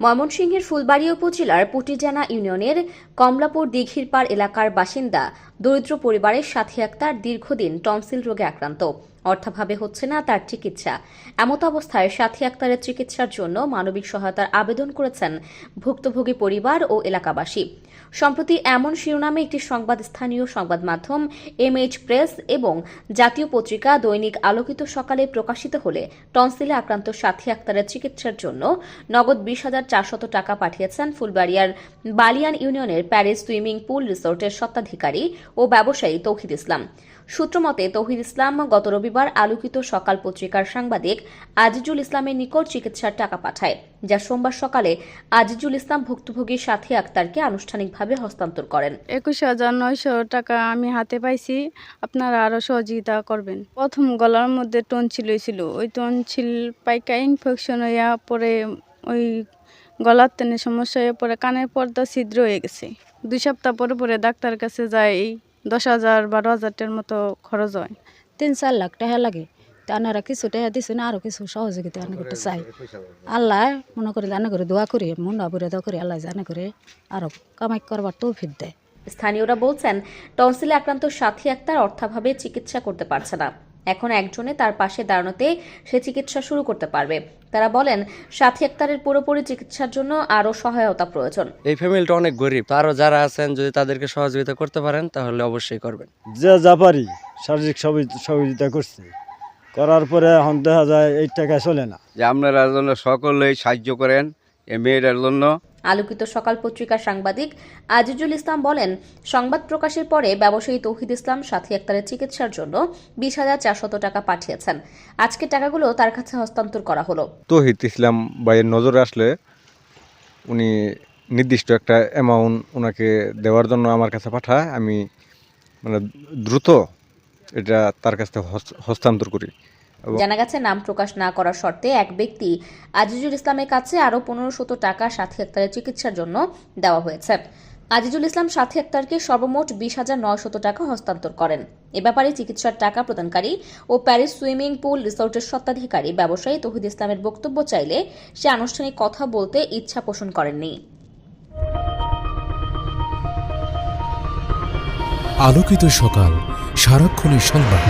ময়মনসিংহের ফুলবাড়ী উপজেলার পুটিজানা ইউনিয়নের কমলাপুর দীঘির পাড় এলাকার বাসিন্দা দরিদ্র পরিবারের সাথী আক্তার দীর্ঘদিন টনসিল রোগে আক্রান্ত। অর্থাভাবে হচ্ছে না তার চিকিৎসা। এমত অবস্থায় সাথী আক্তারের চিকিৎসার জন্য মানবিক সহায়তার আবেদন করেছেন ভুক্তভোগী পরিবার ও এলাকাবাসী। সম্প্রতি এমন শিরোনামে একটি সংবাদ, স্থানীয় সংবাদ মাধ্যম এমএইচ প্রেস এবং জাতীয় পত্রিকা দৈনিক আলোকিত সকালে প্রকাশিত হলে টনসিলে আক্রান্ত সাথী আক্তারের চিকিৎসার জন্য নগদ বিশ হাজার চারশত টাকা পাঠিয়েছেন ফুলবাড়িয়ার বালিয়ান ইউনিয়নের প্যারিস সুইমিং পুল রিসোর্টের স্বত্বাধিকারী ও ব্যবসায়ী তৌহিদ ইসলাম। সূত্রমতে তৌহিদ ইসলাম গত রবিবার আলোকিত সকাল পত্রিকার সাংবাদিক আজিজুল ইসলামের নিকট চিকিৎসার টাকা পাঠায়, যা সোমবার সকালে আজিজুল ইসলাম ভুক্তভোগী সাথী আক্তারকে আনুষ্ঠানিকভাবে হস্তান্তর করেন। একুশ হাজার নয়শো টাকা আমি হাতে পাইছি, আপনারা আরও সহযোগিতা করবেন। প্রথম গলার মধ্যে টনছিল ছিল ওই টনছিল পাইকা ইনফেকশন হইয়া পরে ওই গলার টেনে সমস্যা হয়ে পরে কানের পর্দা ছিদ্র হয়ে গেছে। দুই সপ্তাহ পরে পরে ডাক্তার কাছে যাই দশ হাজার বারো হাজারটার মতো খরচ হয়। তিন চার লাখ টাকা লাগে। তা আনারা কিছু টাকা দিছে না আরও কিছু সহযোগিতা আনা করতে চাই আল্লাহ মনে করি আনা করে দোয়া করি মন আবুরে দোয়া করি আল্লাহ জানা করে আরও কামাই করবার তো তৌফিক দেয়। স্থানীয়রা বলছেন টনসিলে আক্রান্ত সাথী আক্তার অর্থাভাবে চিকিৎসা করতে পারছে না। এখন একজনে তার পাশে দাঁড়ানোতে সে চিকিৎসা শুরু করতে পারবে। তারা বলেন সাথী আক্তারের পুরোপুরি চিকিৎসার জন্য আরও সহায়তা প্রয়োজন। এই ফ্যামিলিটা অনেক গরিব। আরও যারা আছেন যদি তাদেরকে সহযোগিতা করতে পারেন তাহলে অবশ্যই করবেন। যে যা পারি শারীরিক সহযোগিতা করছি। করার পরে এখন দেখা যায় এই টাকা চলে না। যে আপনারা যেন সকলেই সাহায্য করেন এই মেয়েটার জন্য। আলোকিত সকাল পত্রিকার সাংবাদিক আজিজুল ইসলাম বলেন, সংবাদ প্রকাশের পরে ব্যবসায়ী তৌহিদ ইসলাম সাথী আক্তারের চিকিৎসার জন্য বিশ হাজার চারশত টাকা পাঠিয়েছেন। আজকে টাকাগুলো তার কাছে হস্তান্তর করা হলো। তহিদ ইসলাম ভাইয়ের নজরে আসলে উনি নির্দিষ্ট একটা অ্যামাউন্ট ওনাকে দেওয়ার জন্য আমার কাছে পাঠায়। আমি মানে দ্রুত এটা তার কাছ থেকে হস্তান্তর করি। জানা গেছে নাম প্রকাশ না করার শর্তে এক ব্যক্তি আজিজুল ইসলামের কাছে আরও পনেরো শত টাকা সাথী আক্তারের চিকিৎসার জন্য দেওয়া হয়েছে। আজিজুল ইসলাম সাথী আক্তারকে সর্বমোট বিশ হাজার নয়শত টাকা হস্তান্তর করেন। এ ব্যাপারে চিকিৎসার টাকা প্রদানকারী ও প্যারিস সুইমিং পুল রিসোর্টের স্বত্বাধিকারী ব্যবসায়ী তহিদ ইসলামের বক্তব্য চাইলে সে আনুষ্ঠানিক কথা বলতে ইচ্ছা পোষণ করেননি। আলোকিত সকাল সারাক্ষণের সংবাদ।